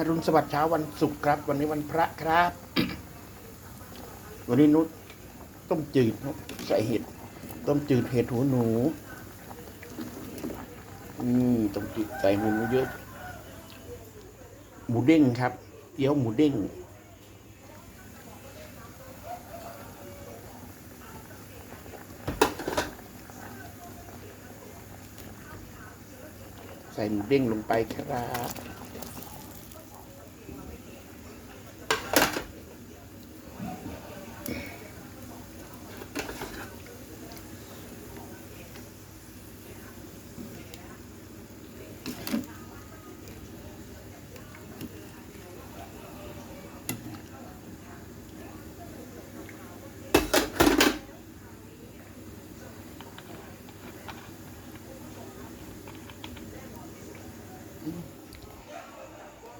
อรุณสวัสดิ์เช้าวันศุกร์ครับ วันนี้วันพระครับ วันนี้นุชต้มจืดใส่เห็ดต้มจืดเห็ดหูหนูอืมต้มจืดใส่หูหนูเยอะ หมูเด้งครับเกี๊ยวหมูเด้งใส่หมูเด้งลงไปครับ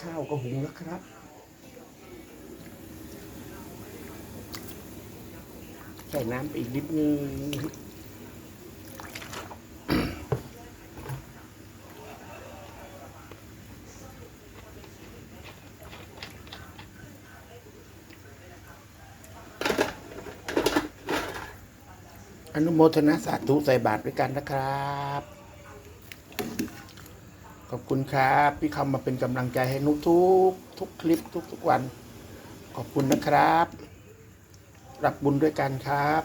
ข้าวก็หุงแล้วครับ ใส่น้ำไปอีกนิดนึงอนุโมทนาสาธุใส่บาตรด้วยกันนะครับ ขอบคุณครับที่เข้ามาเป็นกำลังใจให้นุกทุกทุกคลิปทุกทุกวัน ขอบคุณนะครับ รับบุญด้วยกันครับ